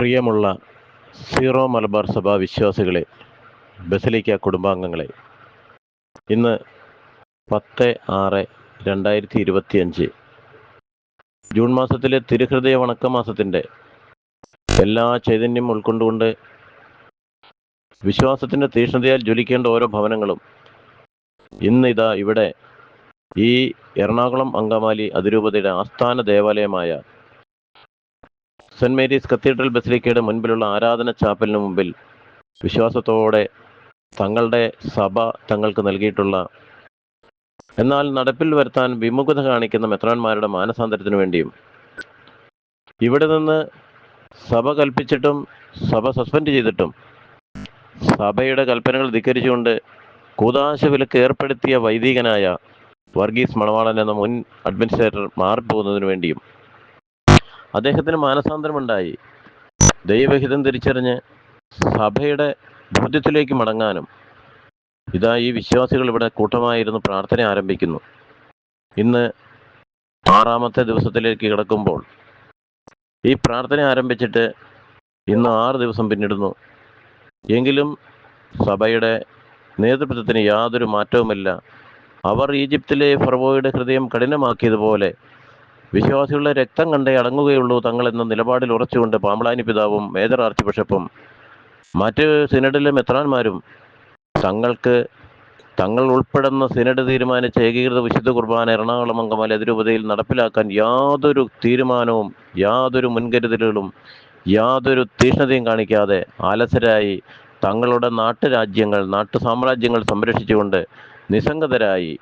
പ്രിയമുള്ള സീറോ മലബാർ സഭ വിശ്വാസികളെ ബസലിക്ക കുടുംബാംഗങ്ങളെ ഇന്ന് പത്ത് ആറ് രണ്ടായിരത്തി ഇരുപത്തി അഞ്ച് ജൂൺ മാസത്തിലെ തിരുഹൃദയ വണക്ക മാസത്തിന്റെ എല്ലാ ചൈതന്യം ഉൾക്കൊണ്ടുകൊണ്ട് വിശ്വാസത്തിന്റെ തീഷ്ണതയാൽ ജ്വലിക്കേണ്ട ഓരോ ഭവനങ്ങളും ഇന്നിതാ ഇവിടെ ഈ എറണാകുളം അങ്കമാലി അതിരൂപതയുടെ ആസ്ഥാന ദേവാലയമായ സെന്റ് മേരീസ് കത്തീഡ്രൽ ബസിലിക്കയുടെ മുൻപിലുള്ള ആരാധന ചാപ്പലിന് മുമ്പിൽ വിശ്വാസത്തോടെ തങ്ങളുടെ സഭ തങ്ങൾക്ക് നൽകിയിട്ടുള്ള എന്നാൽ നടപ്പിൽ വരുത്താൻ വിമുഖത കാണിക്കുന്ന മെത്രാന്മാരുടെ മാനസാന്തരത്തിനു വേണ്ടിയും ഇവിടെ നിന്ന് സഭ കൽപ്പിച്ചിട്ടും സഭ സസ്പെൻഡ് ചെയ്തിട്ടും സഭയുടെ കൽപ്പനകൾ ധിക്കരിച്ചുകൊണ്ട് കൂതാശ വിലക്ക് ഏർപ്പെടുത്തിയ വൈദികനായ വർഗീസ് മണവാളൻ എന്ന മുൻ അഡ്മിനിസ്ട്രേറ്റർ മാറിപ്പോകുന്നതിനു വേണ്ടിയും അദ്ദേഹത്തിന് മാനസാന്തരമുണ്ടായി. ദൈവഹിതം തിരിച്ചറിഞ്ഞ് സഭയുടെ ബോധ്യത്തിലേക്ക് മടങ്ങാനും ഇതാ ഈ വിശ്വാസികൾ ഇവിടെ കൂട്ടമായിരുന്നു പ്രാർത്ഥന ആരംഭിക്കുന്നു. ഇന്ന് ആറാമത്തെ ദിവസത്തിലേക്ക് കിടക്കുമ്പോൾ ഈ പ്രാർത്ഥന ആരംഭിച്ചിട്ട് ഇന്ന് ആറ് ദിവസം പിന്നിടുന്നു. എങ്കിലും സഭയുടെ നേതൃത്വത്തിന് യാതൊരു മാറ്റവുമില്ല. അവർ ഈജിപ്തിലെ ഫറവോയുടെ ഹൃദയം കഠിനമാക്കിയതുപോലെ വിശ്വാസികളുടെ രക്തം കണ്ടേ അടങ്ങുകയുള്ളൂ തങ്ങൾ എന്ന നിലപാടിൽ ഉറച്ചുകൊണ്ട് പാമ്പളാനി പിതാവും മേജർ ആർച്ച് ബിഷപ്പും മറ്റ് സിനഡിലെ മെത്രാന്മാരും തങ്ങൾക്ക് തങ്ങൾ ഉൾപ്പെടുന്ന സിനഡ് തീരുമാനിച്ച ഏകീകൃത വിശുദ്ധ കുർബാന എറണാകുളം അങ്കമാലി അതിരൂപതയിൽ നടപ്പിലാക്കാൻ യാതൊരു തീരുമാനവും യാതൊരു മുൻകരുതലുകളും യാതൊരു തീഷ്ണതയും കാണിക്കാതെ ആലസരായി തങ്ങളുടെ നാട്ടുരാജ്യങ്ങൾ നാട്ടു സാമ്രാജ്യങ്ങൾ സംരക്ഷിച്ചുകൊണ്ട് നിസ്സംഗതരായി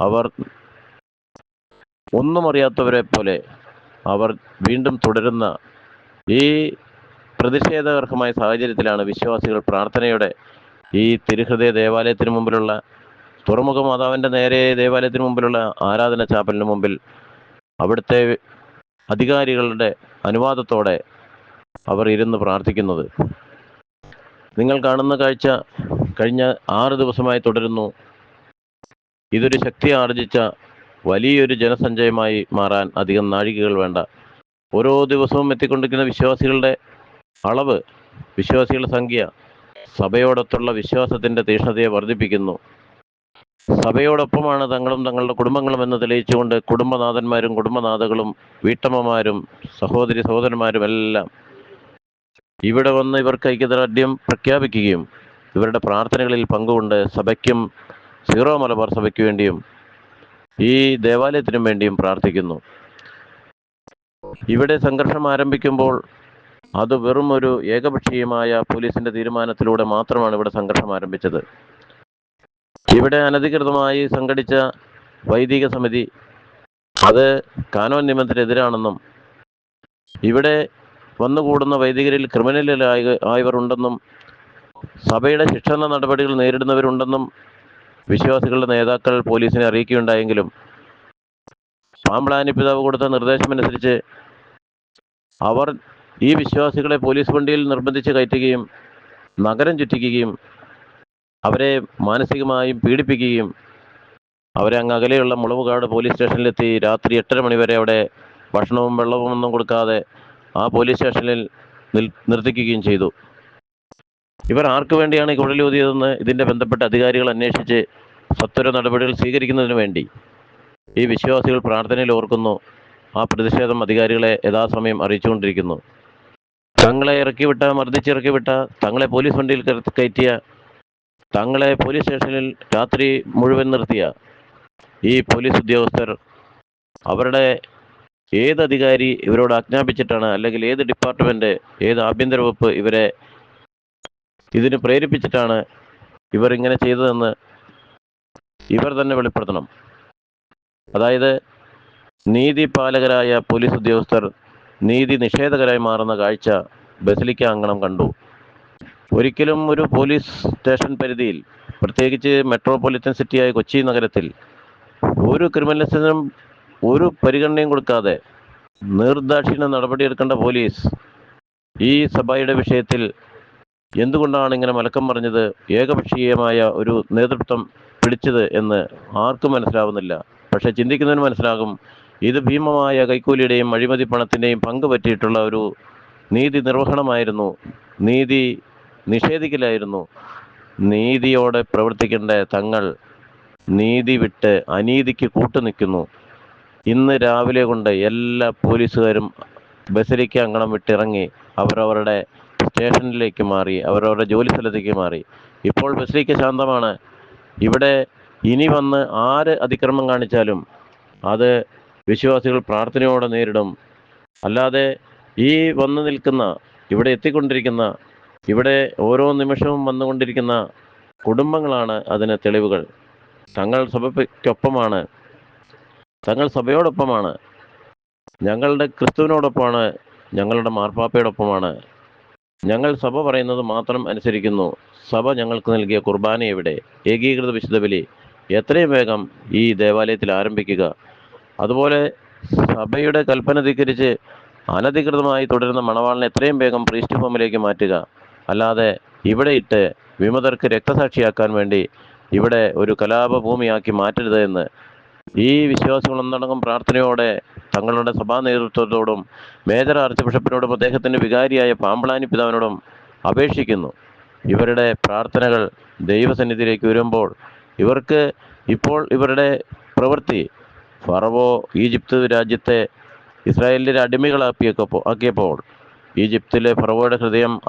അവർ ഒന്നും അറിയാത്തവരെ പോലെ അവർ വീണ്ടും തുടരുന്ന ഈ പ്രതിഷേധകർഹമായ സാഹചര്യത്തിലാണ് വിശ്വാസികൾ പ്രാർത്ഥനയുടെ ഈ തിരുഹൃദയ ദേവാലയത്തിന് മുമ്പിലുള്ള തുറമുഖ മാതാവിന്റെ നേരെ ദേവാലയത്തിന് മുമ്പിലുള്ള ആരാധന ചാപ്പലിന് മുമ്പിൽ അവിടുത്തെ അധികാരികളുടെ അനുവാദത്തോടെ അവർ ഇരുന്ന് പ്രാർത്ഥിക്കുന്നത്. നിങ്ങൾ കാണുന്ന കാഴ്ച കഴിഞ്ഞ ആറ് ദിവസമായി തുടരുന്നു. ഇതൊരു ശക്തി ആർജിച്ച വലിയൊരു ജനസഞ്ചയമായി മാറാൻ അധികം നാഴികകൾ വേണ്ട. ഓരോ ദിവസവും എത്തിക്കൊണ്ടിരിക്കുന്ന വിശ്വാസികളുടെ അളവ് വിശ്വാസികളുടെ സംഖ്യ സഭയോടൊത്തുള്ള വിശ്വാസത്തിന്റെ തീഷ്ണതയെ വർദ്ധിപ്പിക്കുന്നു. സഭയോടൊപ്പമാണ് തങ്ങളും തങ്ങളുടെ കുടുംബങ്ങളും എന്ന് തെളിയിച്ചുകൊണ്ട് കുടുംബനാഥന്മാരും കുടുംബനാഥകളും വീട്ടമ്മമാരും സഹോദരി സഹോദരന്മാരും എല്ലാം ഇവിടെ വന്ന് ഇവർക്ക് ഐക്യദാർഢ്യം പ്രഖ്യാപിക്കുകയും ഇവരുടെ പ്രാർത്ഥനകളിൽ പങ്കുകൊണ്ട് സഭയ്ക്കും സീറോ മലബാർ സഭയ്ക്ക് വേണ്ടിയും ഈ ദേവാലയത്തിനും വേണ്ടിയും പ്രാർത്ഥിക്കുന്നു. ഇവിടെ സംഘർഷം ആരംഭിക്കുമ്പോൾ അത് വെറും ഒരു ഏകപക്ഷീയമായ പോലീസിന്റെ തീരുമാനത്തിലൂടെ മാത്രമാണ് ഇവിടെ സംഘർഷം ആരംഭിച്ചത്. ഇവിടെ അനധികൃതമായി സംഘടിച്ച വൈദിക സമിതി അത് കാനോൻ നിയമത്തിനെതിരാണെന്നും ഇവിടെ വന്നുകൂടുന്ന വൈദികരിൽ ക്രിമിനലായ ആയവർ ഉണ്ടെന്നും സഭയുടെ ശിക്ഷണ നടപടികൾ നേരിടുന്നവരുണ്ടെന്നും വിശ്വാസികളുടെ നേതാക്കൾ പോലീസിനെ അറിയിക്കുകയുണ്ടായെങ്കിലും പാമ്പ്ലാനി പിതാവ് കൊടുത്ത നിർദ്ദേശമനുസരിച്ച് അവർ ഈ വിശ്വാസികളെ പോലീസ് വണ്ടിയിൽ നിർബന്ധിച്ച് കയറ്റുകയും നഗരം ചുറ്റിക്കുകയും അവരെ മാനസികമായും പീഡിപ്പിക്കുകയും അവരെ അങ്ങ് അകലെയുള്ള മുളവുകാട് പോലീസ് സ്റ്റേഷനിലെത്തി രാത്രി എട്ടര മണിവരെ അവിടെ ഭക്ഷണവും വെള്ളവും ഒന്നും കൊടുക്കാതെ ആ പോലീസ് സ്റ്റേഷനിൽ നിൽ നിർത്തിക്കുകയും ചെയ്തു. ഇവർ ആർക്കു വേണ്ടിയാണ് ഈ കുഴലൂതിയതെന്ന് ഇതിന്റെ ബന്ധപ്പെട്ട അധികാരികൾ അന്വേഷിച്ച് സത്വര നടപടികൾ സ്വീകരിക്കുന്നതിന് വേണ്ടി ഈ വിശ്വാസികൾ പ്രാർത്ഥനയിൽ ഓർക്കുന്നു. ആ പ്രതിഷേധം അധികാരികളെ യഥാസമയം അറിയിച്ചുകൊണ്ടിരിക്കുന്നു. തങ്ങളെ ഇറക്കിവിട്ട മർദ്ദിച്ചിറക്കി വിട്ട തങ്ങളെ പോലീസ് വണ്ടിയിൽ കയറ്റി- കയറ്റിയ തങ്ങളെ പോലീസ് സ്റ്റേഷനിൽ രാത്രി മുഴുവൻ നിർത്തിയ ഈ പോലീസ് ഉദ്യോഗസ്ഥർ അവരുടെ ഏത് അധികാരി ഇവരോട് ആജ്ഞാപിച്ചിട്ടാണ് അല്ലെങ്കിൽ ഏത് ഡിപ്പാർട്ട്മെന്റ് ഏത് ആഭ്യന്തര വകുപ്പ് ഇവരെ ഇതിന് പ്രേരിപ്പിച്ചിട്ടാണ് ഇവർ ഇങ്ങനെ ചെയ്തതെന്ന് ഇവർ തന്നെ വെളിപ്പെടുത്തണം. അതായത് നീതിപാലകരായ പോലീസ് ഉദ്യോഗസ്ഥർ നീതി നിഷേധകരായി മാറുന്ന കാഴ്ച ബസിലിക്ക അങ്കണം കണ്ടു. ഒരിക്കലും ഒരു പോലീസ് സ്റ്റേഷൻ പരിധിയിൽ പ്രത്യേകിച്ച് മെട്രോപൊളിറ്റൻ സിറ്റിയായ കൊച്ചി നഗരത്തിൽ ഒരു ക്രിമിനലിസ്റ്റിനും ഒരു പരിഗണനയും കൊടുക്കാതെ നിർദാക്ഷിണ്യ നടപടിയെടുക്കേണ്ട പോലീസ് ഈ സഭയുടെ വിഷയത്തിൽ എന്തുകൊണ്ടാണ് ഇങ്ങനെ മലക്കം പറഞ്ഞത് ഏകപക്ഷീയമായ ഒരു നേതൃത്വം പിടിച്ചത് എന്ന് ആർക്കും മനസ്സിലാവുന്നില്ല. പക്ഷെ ചിന്തിക്കുന്നതിന് മനസ്സിലാകും ഇത് ഭീമമായ കൈക്കൂലിയുടെയും അഴിമതി പണത്തിന്റെയും പങ്ക് പറ്റിയിട്ടുള്ള ഒരു നീതി നിർവഹണമായിരുന്നു. നീതി നിഷേധിക്കലായിരുന്നു. നീതിയോടെ പ്രവർത്തിക്കേണ്ട തങ്ങൾ നീതി വിട്ട് അനീതിക്ക് കൂട്ടുനിൽക്കുന്നു ഇന്ന് രാവിലെ കൊണ്ട് എല്ലാ പോലീസുകാരും ബസരിക്ക് അങ്കണം വിട്ടിറങ്ങി അവരവരുടെ സ്റ്റേഷനിലേക്ക് മാറി അവരവരുടെ ജോലി സ്ഥലത്തേക്ക് മാറി. ഇപ്പോൾ ബസിലേക്ക് ശാന്തമാണ്. ഇവിടെ ഇനി വന്ന് ആര് അതിക്രമം കാണിച്ചാലും അത് വിശ്വാസികൾ പ്രാർത്ഥനയോടെ നേരിടും. അല്ലാതെ ഈ വന്നു നിൽക്കുന്ന ഇവിടെ എത്തിക്കൊണ്ടിരിക്കുന്ന ഇവിടെ ഓരോ നിമിഷവും വന്നുകൊണ്ടിരിക്കുന്ന കുടുംബങ്ങളാണ് അതിന് തെളിവുകൾ. തങ്ങൾ സഭയ്ക്കൊപ്പമാണ്. തങ്ങൾ സഭയോടൊപ്പമാണ്. ഞങ്ങളുടെ ക്രിസ്തുവിനോടൊപ്പമാണ്. ഞങ്ങളുടെ മാർപ്പാപ്പയോടൊപ്പമാണ്. ഞങ്ങൾ സഭ പറയുന്നത് മാത്രം അനുസരിക്കുന്നു. സഭ ഞങ്ങൾക്ക് നൽകിയ കുർബാന എവിടെ? ഏകീകൃത വിശുദ്ധ ബലി. എത്രയും വേഗം ഈ ദേവാലയത്തിൽ ആരംഭിക്കുക. അതുപോലെ സഭയുടെ കൽപ്പന ധിക്കരിച്ച് അനധികൃതമായി തുടരുന്ന മണവാളിനെ എത്രയും വേഗം പ്രീസ്റ്റ് ഫോമിലേക്ക് മാറ്റുക. അല്ലാതെ ഇവിടെ ഇട്ട് വിമതർക്ക് രക്തസാക്ഷിയാക്കാൻ വേണ്ടി ഇവിടെ ഒരു കലാപഭൂമിയാക്കി മാറ്റരുത് എന്ന്. ഈ വിശ്വാസികൾ ഒന്നടങ്കം പ്രാർത്ഥനയോടെ തങ്ങളുടെ സഭാ നേതൃത്വത്തോടും മേജർ ആർച്ച് ബിഷപ്പിനോടും അദ്ദേഹത്തിന്റെ വികാരിയായ പാമ്പളാനി പിതാവിനോടും അപേക്ഷിക്കുന്നു. ഇവരുടെ പ്രാർത്ഥനകൾ ദൈവസന്നിധിയിലേക്ക് വരുമ്പോൾ ഇവർക്ക് ഇപ്പോൾ ഇവരുടെ പ്രവൃത്തി ഫറവോ ഈജിപ്ത് രാജ്യത്തെ ഇസ്രായേലിന്റെ അടിമകളാക്കിയപ്പോൾ ആക്കിയപ്പോൾ ഈജിപ്തിലെ ഫറവോയുടെ ഹൃദയം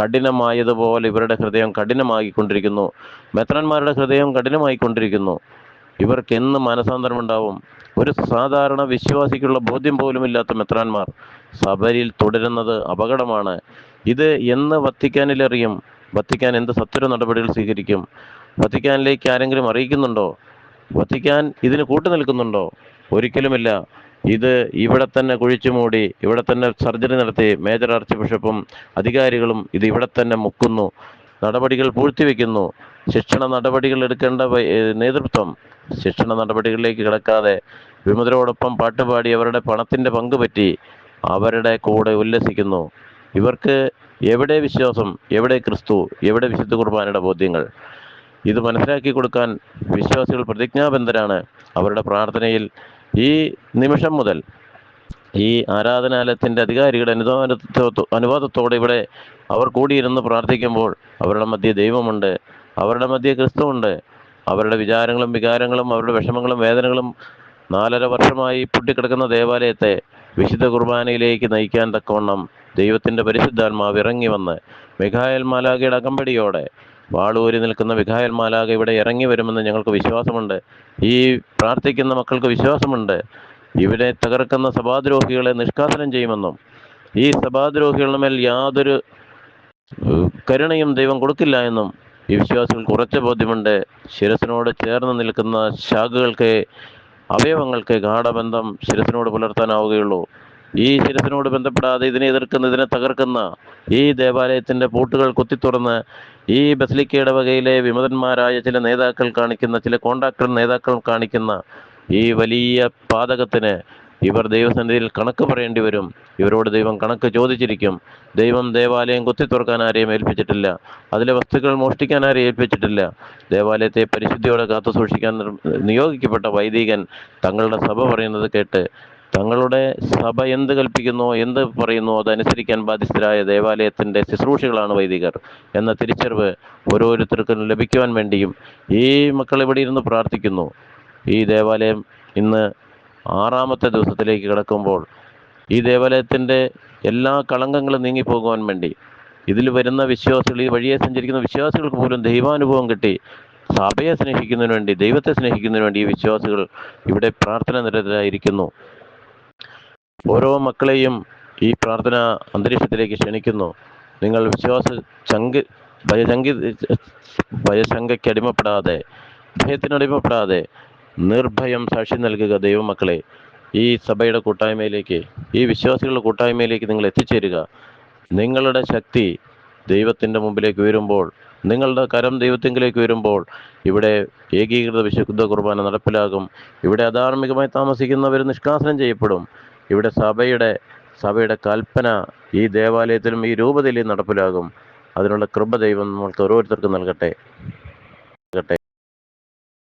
കഠിനമായതുപോലെ ഇവരുടെ ഹൃദയം കഠിനമായിക്കൊണ്ടിരിക്കുന്നു. മെത്രന്മാരുടെ ഹൃദയം കഠിനമായിക്കൊണ്ടിരിക്കുന്നു. ഇവർക്ക് എന്ന് മനസാന്തരമുണ്ടാവും? ഒരു സാധാരണ വിശ്വാസിക്കുള്ള ബോധ്യം പോലും ഇല്ലാത്ത മെത്രാന്മാർ സഭയിൽ തുടരുന്നത് അപകടമാണ്. ഇത് എന്ന് വത്തിക്കാനിലറിയും? വത്തിക്കാൻ എന്ത് സത്വര നടപടികൾ സ്വീകരിക്കും? വത്തിക്കാനിലേക്ക് ആരെങ്കിലും അറിയിക്കുന്നുണ്ടോ? വത്തിക്കാൻ ഇതിന് കൂട്ടു നിൽക്കുന്നുണ്ടോ? ഒരിക്കലുമില്ല. ഇത് ഇവിടെ തന്നെ കുഴിച്ചു മൂടി ഇവിടെ തന്നെ സർജറി നടത്തി മേജർ ആർച്ച് ബിഷപ്പും അധികാരികളും ഇത് ഇവിടെ തന്നെ മുക്കുന്നു. നടപടികൾ പൂഴ്ത്തിവെക്കുന്നു. ശിക്ഷണ നടപടികൾ എടുക്കേണ്ട നേതൃത്വം ശിക്ഷണ നടപടികളിലേക്ക് കിടക്കാതെ വിമതരോടൊപ്പം പാട്ടുപാടി അവരുടെ പണത്തിന്റെ പങ്ക് പറ്റി അവരുടെ കൂടെ ഉല്ലസിക്കുന്നു. ഇവർക്ക് എവിടെ വിശ്വാസം എവിടെ ക്രിസ്തു എവിടെ വിശുദ്ധ കുർബാനയുടെ ബോധ്യങ്ങൾ? ഇത് മനസ്സിലാക്കി കൊടുക്കാൻ വിശ്വാസികൾ പ്രതിജ്ഞാബന്ധരാണ് അവരുടെ പ്രാർത്ഥനയിൽ ഈ നിമിഷം മുതൽ ഈ ആരാധനാലയത്തിന്റെ അധികാരികളുടെ അനുവാദത്തോ അനുവാദത്തോടെ ഇവിടെ അവർ കൂടിയിരുന്ന് പ്രാർത്ഥിക്കുമ്പോൾ അവരുടെ മധ്യ ദൈവമുണ്ട് അവരുടെ മധ്യ ക്രിസ്തുവുണ്ട്. അവരുടെ വിചാരങ്ങളും വികാരങ്ങളും അവരുടെ വിഷമങ്ങളും വേദനകളും നാലര വർഷമായി പൊട്ടിക്കിടക്കുന്ന ദേവാലയത്തെ വിശുദ്ധ കുർബാനയിലേക്ക് നയിക്കാൻ തക്കവണ്ണം ദൈവത്തിന്റെ പരിശുദ്ധാത്മാവ് ഇറങ്ങി വന്ന് മിഖായൽ മാലാഖയുടെ അകമ്പടിയോടെ വാളൂരി നിൽക്കുന്ന മിഖായൽ മാലാഖ ഇവിടെ ഇറങ്ങി വരുമെന്ന് ഞങ്ങൾക്ക് വിശ്വാസമുണ്ട്. ഈ പ്രാർത്ഥിക്കുന്ന മക്കൾക്ക് വിശ്വാസമുണ്ട്. ഇവിടെ തകർക്കുന്ന സഭാദ്രോഹികളെ നിഷ്കാസനം ചെയ്യുമെന്നും ഈ സഭാദ്രോഹികളുടെ മേൽ യാതൊരു കരുണയും ദൈവം കൊടുക്കില്ല എന്നും ഈ വിശ്വാസികൾക്ക് ഉറച്ച ബോധ്യമുണ്ട്. ശിരസിനോട് ചേർന്ന് നിൽക്കുന്ന ശാഖകൾക്ക് അവയവങ്ങൾക്ക് ഗാഠബന്ധം ശിരസിനോട് പുലർത്താനാവുകയുള്ളൂ. ഈ ശിരസിനോട് ബന്ധപ്പെടാതെ ഇതിനെ എതിർക്കുന്ന ഇതിനെ തകർക്കുന്ന ഈ ദേവാലയത്തിന്റെ പൂട്ടുകൾ കുത്തിത്തുറന്ന് ഈ ബസലിക്കയുടെ വകയിലെ വിമതന്മാരായ ചില നേതാക്കൾ കാണിക്കുന്ന ചില കോൺട്രാക്ടർ നേതാക്കൾ കാണിക്കുന്ന ഈ വലിയ പാതകത്തിന് ഇവർ ദൈവസന്നിധിയിൽ കണക്ക് പറയേണ്ടി വരും. ഇവരോട് ദൈവം കണക്ക് ചോദിച്ചിരിക്കും. ദൈവം ദേവാലയം കുത്തിത്തുറക്കാൻ ആരെയും ഏൽപ്പിച്ചിട്ടില്ല. അതിലെ വസ്തുക്കൾ മോഷ്ടിക്കാൻ ആരെയും ഏൽപ്പിച്ചിട്ടില്ല. ദേവാലയത്തെ പരിശുദ്ധിയോടെ കാത്തു സൂക്ഷിക്കാൻ നിയോഗിക്കപ്പെട്ട വൈദികൻ തങ്ങളുടെ സഭ പറയുന്നത് കേട്ട് തങ്ങളുടെ സഭ എന്ത് കൽപ്പിക്കുന്നു എന്ത് പറയുന്നു അതനുസരിക്കാൻ ബാധ്യസ്ഥരായ ദേവാലയത്തിന്റെ ശുശ്രൂഷകളാണ് വൈദികർ എന്ന തിരിച്ചറിവ് ഓരോരുത്തർക്കും ലഭിക്കുവാൻ വേണ്ടിയും ഈ മക്കൾ ഇവിടെ ഇരുന്ന് പ്രാർത്ഥിക്കുന്നു. ഈ ദേവാലയം ഇന്ന് ആറാമത്തെ ദിവസത്തിലേക്ക് കിടക്കുമ്പോൾ ഈ ദേവാലയത്തിന്റെ എല്ലാ കളങ്കങ്ങളും നീങ്ങിപ്പോകുവാൻ വേണ്ടി ഇതിൽ വരുന്ന വിശ്വാസികൾ ഈ വഴിയെ സഞ്ചരിക്കുന്ന വിശ്വാസികൾക്ക് പോലും ദൈവാനുഭവം കിട്ടി സഭയെ സ്നേഹിക്കുന്നതിന് വേണ്ടി ദൈവത്തെ സ്നേഹിക്കുന്നതിന് വേണ്ടി ഈ വിശ്വാസികൾ ഇവിടെ പ്രാർത്ഥന നിരതരായിരിക്കുന്നു. ഓരോ മക്കളെയും ഈ പ്രാർത്ഥന അന്തരീക്ഷത്തിലേക്ക് ക്ഷണിക്കുന്നു. നിങ്ങൾ വിശ്വാസ ചങ്ക് ഭയചങ്കി ഭയശങ്കയ്ക്ക് അടിമപ്പെടാതെ ഭയത്തിനടിമപ്പെടാതെ നിർഭയം സാക്ഷി നൽകുക ദൈവമക്കളെ. ഈ സഭയുടെ കൂട്ടായ്മയിലേക്ക് ഈ വിശ്വാസികളുടെ കൂട്ടായ്മയിലേക്ക് നിങ്ങൾ എത്തിച്ചേരുക. നിങ്ങളുടെ ശക്തി ദൈവത്തിന്റെ മുമ്പിലേക്ക് ഉയരുമ്പോൾ നിങ്ങളുടെ കരം ദൈവത്തിങ്കിലേക്ക് വരുമ്പോൾ ഇവിടെ ഏകീകൃത വിശുദ്ധ കുർബാന നടപ്പിലാകും. ഇവിടെ അധാർമികമായി താമസിക്കുന്നവർ നിഷ്കാസനം ചെയ്യപ്പെടും. ഇവിടെ സഭയുടെ സഭയുടെ കൽപ്പന ഈ ദേവാലയത്തിലും ഈ രൂപതയിലും നടപ്പിലാകും. അതിനുള്ള കൃപ ദൈവം നമ്മൾക്ക് ഓരോരുത്തർക്കും നൽകട്ടെ. നൽകട്ടെ.